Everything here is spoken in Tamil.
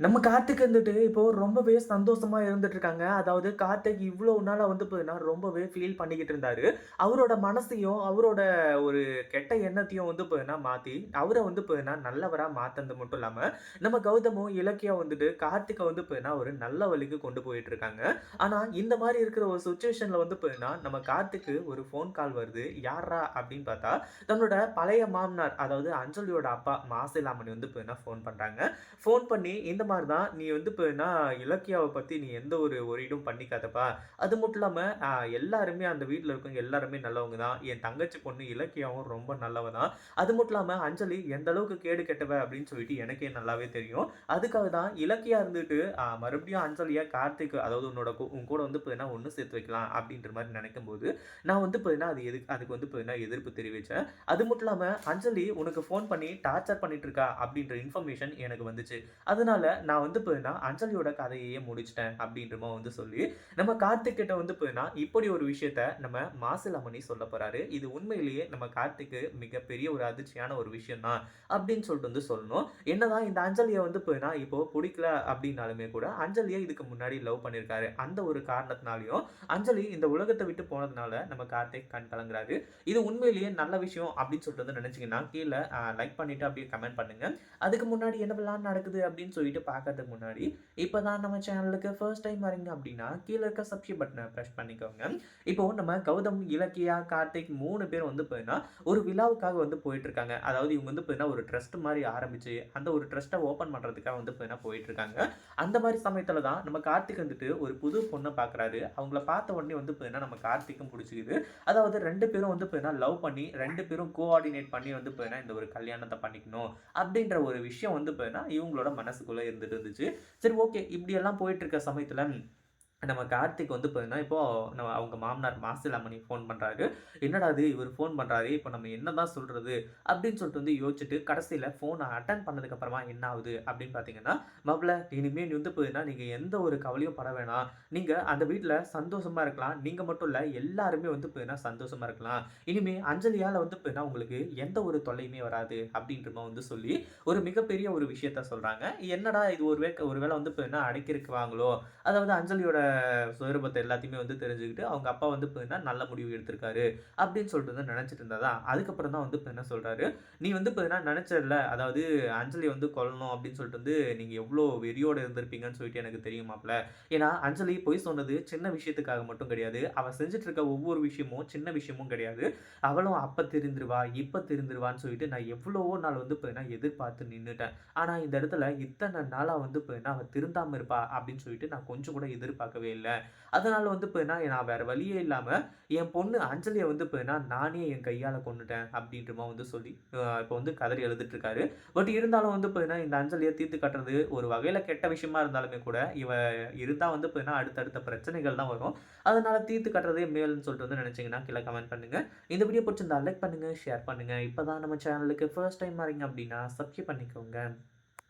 நம்ம கார்த்திக் வந்துட்டு இப்போ ரொம்பவே சந்தோஷமா இருந்துட்டு இருக்காங்க. அதாவது கார்த்திக் இவ்வளோ நாளா வந்து பார்த்தீங்கன்னா, ரொம்பவே ஃபீல் பண்ணிக்கிட்டு இருந்தாரு. அவரோட மனசையும், அவரோட ஒரு கெட்ட எண்ணத்தையும் வந்து பார்த்தீங்கன்னா மாத்தி, அவரை வந்து பார்த்தீங்கன்னா நல்லவரா மாத்துனது மட்டும் இல்லாம, நம்ம கௌதமும், இலக்கியா வந்துட்டு கார்த்திகை வந்து பார்த்தீங்கன்னா ஒரு நல்ல வழிக்கு கொண்டு போயிட்டு இருக்காங்க. ஆனா இந்த மாதிரி இருக்கிற ஒரு சுச்சுவேஷனில் வந்து பார்த்தீங்கன்னா, நம்ம கார்த்திக்கு ஒரு ஃபோன் கால் வருது. யார்ரா அப்படின்னு பார்த்தா, நம்மளோட பழைய மாமனார் அதாவது அஞ்சலியோட அப்பா மாசிலாமணி வந்து பார்த்தீங்கன்னா ஃபோன் பண்றாங்க. ஃபோன் பண்ணி இந்த மாதிரி தான் நீ வந்து இப்போன்னா இலக்கியாவை பற்றி நீ எந்த ஒரு ஒரீடும் பண்ணிக்காதப்பா. அது மட்டும் இல்லாமல் எல்லாருமே அந்த வீட்டில் இருக்கவங்க எல்லாருமே நல்லவங்க தான். என் தங்கச்சி பொண்ணு இலக்கியாவும் ரொம்ப நல்லவ தான். அது மட்டும் இல்லாமல் அஞ்சலி எந்த அளவுக்கு கேடு கெட்டவ அப்படின்னு சொல்லிட்டு எனக்கே நல்லாவே தெரியும். அதுக்காக தான் இலக்கியா இருந்துட்டு மறுபடியும் அஞ்சலியாக கார்த்திக் அதாவது உன்னோட உன் கூட வந்து பார்த்தீங்கன்னா ஒன்று சேர்த்து வைக்கலாம் அப்படின்ற மாதிரி நினைக்கும் போது நான் வந்து பார்த்தீங்கன்னா அது எதுக்கு அதுக்கு வந்து பார்த்தீங்கன்னா எதிர்ப்பு தெரிவித்தேன் அது மட்டும் இல்லாமல் அஞ்சலி உனக்கு ஃபோன் பண்ணி டார்ச்சர் பண்ணிட்டு இருக்கா அப்படின்ற இன்ஃபர்மேஷன் எனக்கு வந்துச்சு. அதனால நான் வந்து போயினா அஞ்சலியோட கதையையே முடிச்சிட்டேன் அப்படின்றமா வந்து சொல்லி, நம்ம கார்த்திக் கிட்ட வந்து போயினா இப்படி ஒரு விஷயத்த நம்ம மாசிலாமணி சொல்ல போறாரு. இது உண்மையிலேயே நம்ம கார்த்திக்கு மிகப்பெரிய ஒரு அதிர்ச்சியான ஒரு விஷயம் தான் அப்படின்னு சொல்லிட்டு வந்து சொல்லணும். என்னதான் இந்த அஞ்சலியை வந்து போயினா இப்போ பிடிக்கல அப்படின்னாலுமே கூட, அஞ்சலியை இதுக்கு முன்னாடி லவ் பண்ணியிருக்காரு. அந்த ஒரு காரணத்தினாலையும் அஞ்சலி இந்த உலகத்தை விட்டு போனதுனால நம்ம கார்த்திக் கண் கலங்குறாரு. இது உண்மையிலேயே நல்ல விஷயம் அப்படின்னு சொல்லிட்டு வந்து நினைச்சிங்கன்னா கீழே லைக் பண்ணிட்டு அப்படியே கமெண்ட் பண்ணுங்க. அதுக்கு முன்னாடி என்னவெல்லாம் நடக்குது அப்படின்னு சொல்லிட்டு பார்க்கறதுக்கு முன்னாடி, இப்போ தான் நம்ம சேனலுக்கு ஃபர்ஸ்ட் டைம் வரீங்க அப்படின்னா, கீழ இருக்க சப்ஸ்கிரைப் பட்டனை பிரஸ் பண்ணிக்கோங்க. இப்போ நம்ம கௌதம், இலக்கியா, கார்த்திக் மூணு பேரும் வந்து பார்த்தீங்கன்னா, ஒரு விழாவுக்காக வந்து போயிட்டு இருக்காங்க. அதாவது இவங்க வந்து பார்த்தீங்கன்னா, ஒரு ட்ரஸ்ட் மாதிரி ஆரம்பிச்சு, அந்த ஒரு ட்ரஸ்ட்டை ஓப்பன் பண்றதுக்காக வந்து பார்த்தீங்கன்னா போயிட்டு இருக்காங்க. அந்த மாதிரி சமயத்துல தான் நம்ம கார்த்திக் வந்துட்டு ஒரு புது பொண்ணை பார்க்குறாரு. அவங்கள பார்த்த உடனே வந்து பார்த்தீங்கன்னா, நம்ம கார்த்திக்கும் பிடிச்சிக்குது அதாவது ரெண்டு பேரும் வந்து பார்த்தீங்கன்னா லவ் பண்ணி, ரெண்டு பேரும் கோஆர்டினேட் பண்ணி வந்து பார்த்தீங்கன்னா, இந்த ஒரு கல்யாணத்தை பண்ணிக்கணும் அப்படின்ற ஒரு விஷயம் வந்து பார்த்தீங்கன்னா, இவங்களோட மனசுக்குள்ளே இருந்துட்டு இருந்துச்சு. சரி ஓகே. இப்படியெல்லாம் போயிட்டு இருக்க சமயத்துல, நம்ம கார்த்திக் வந்து பார்த்தீங்கன்னா, இப்போ நம்ம அவங்க மாமனார் மாசிலாமணி ஃபோன் பண்ணுறாரு என்னடா இது? இவர் ஃபோன் பண்ணுறாரு இப்போ நம்ம என்னதான் சொல்கிறது அப்படின்னு சொல்லிட்டு வந்து யோசிச்சுட்டு, கடைசியில் ஃபோனை அட்டன் பண்ணதுக்கப்புறமா என்ன ஆகுது? அப்படின்னு பார்த்தீங்கன்னா, மாப்பிள இனிமேல் நீ வந்து பார்த்தீங்கன்னா, நீங்கள் எந்த ஒரு கவலையும் பட வேணாம். நீங்கள் அந்த வீட்டில் சந்தோஷமாக இருக்கலாம். நீங்கள் மட்டும் இல்லை எல்லாருமே வந்து பார்த்தீங்கன்னா சந்தோஷமாக இருக்கலாம். இனிமே அஞ்சலியால் வந்து பார்த்தீங்கன்னா, உங்களுக்கு எந்த ஒரு தொல்லையுமே வராது அப்படின்றமா வந்து சொல்லி, ஒரு மிகப்பெரிய ஒரு விஷயத்த சொல்கிறாங்க என்னடா இது? ஒரு வேக் ஒரு வேளை வந்து பார்த்தீங்கன்னா அடைக்கிருக்குவாங்களோ, அதாவது அஞ்சலியோட சுயரூபத்தை எல்லாத்தையுமே வந்து தெரிஞ்சுக்கிட்டு, அவங்க அப்பா வந்து பார்த்தீங்கன்னா நல்ல முடிவு எடுத்திருக்காரு அப்படின்னு சொல்லிட்டு வந்து நினச்சிட்டு இருந்ததா, அதுக்கப்புறம் தான் வந்து பார்த்தீங்கன்னா சொல்கிறாரு நீ வந்து பார்த்தீங்கன்னா நினச்சதில்ல அதாவது அஞ்சலி வந்து கொல்லணும் அப்படின்னு சொல்லிட்டு வந்து நீங்கள் எவ்வளோ வெறியோடு இருந்திருப்பீங்கன்னு சொல்லிட்டு எனக்கு தெரியுமாப்ல ஏன்னா அஞ்சலி பொய் சொன்னது சின்ன விஷயத்துக்காக மட்டும் கிடையாது. அவள் செஞ்சுட்டு இருக்க ஒவ்வொரு விஷயமும் சின்ன விஷயமும் கிடையாது. அவளும் அப்போ தெரிந்துருவா இப்போ தெரிந்துருவான்னு சொல்லிட்டு நான் எவ்வளவோ நாள் வந்து பார்த்தீங்கன்னா எதிர்பார்த்து நின்றுட்டேன் ஆனால் இந்த இடத்துல இத்தனை நாளாக வந்து பார்த்தீங்கன்னா, அவள் திருந்தாமல் இருப்பா அப்படின்னு சொல்லிட்டு நான் கொஞ்சம் கூட எதிர்பார்க்கவே இல்லை அதனால் வந்து பார்த்தீங்கன்னா, நான் வேற வழியே இல்லாமல் என் பொண்ணு அஞ்சலியை வந்து பார்த்தீங்கன்னா, நானே என் கையால் கொண்டுட்டேன் அப்படின்றமா வந்து சொல்லி, இப்போ வந்து கதறி எழுதிட்டுருக்காரு பட் இருந்தாலும் வந்து பார்த்தீங்கன்னா, இந்த அஞ்சலியை தீர்த்து கட்டுறது ஒரு வகையில் கெட்ட விஷயமா இருந்தாலுமே கூட, இவ இருந்தால் வந்து பார்த்தீங்கன்னா, அடுத்தடுத்த பிரச்சனைகள் தான் வரும். அதனால் தீர்த்து கட்டுறதே மேல்னு சொல்லிட்டு வந்து நினச்சிங்கன்னா கீழே கமெண்ட் பண்ணுங்க. இந்த வீடியோ பிடிச்சிருந்தா லைக் பண்ணுங்கள் ஷேர் பண்ணுங்கள் இப்போ தான் நம்ம சேனலுக்கு ஃபர்ஸ்ட் டைம் வரீங்க அப்படின்னா, சப்ஸ்கிரைப் பண்ணிக்கோங்க.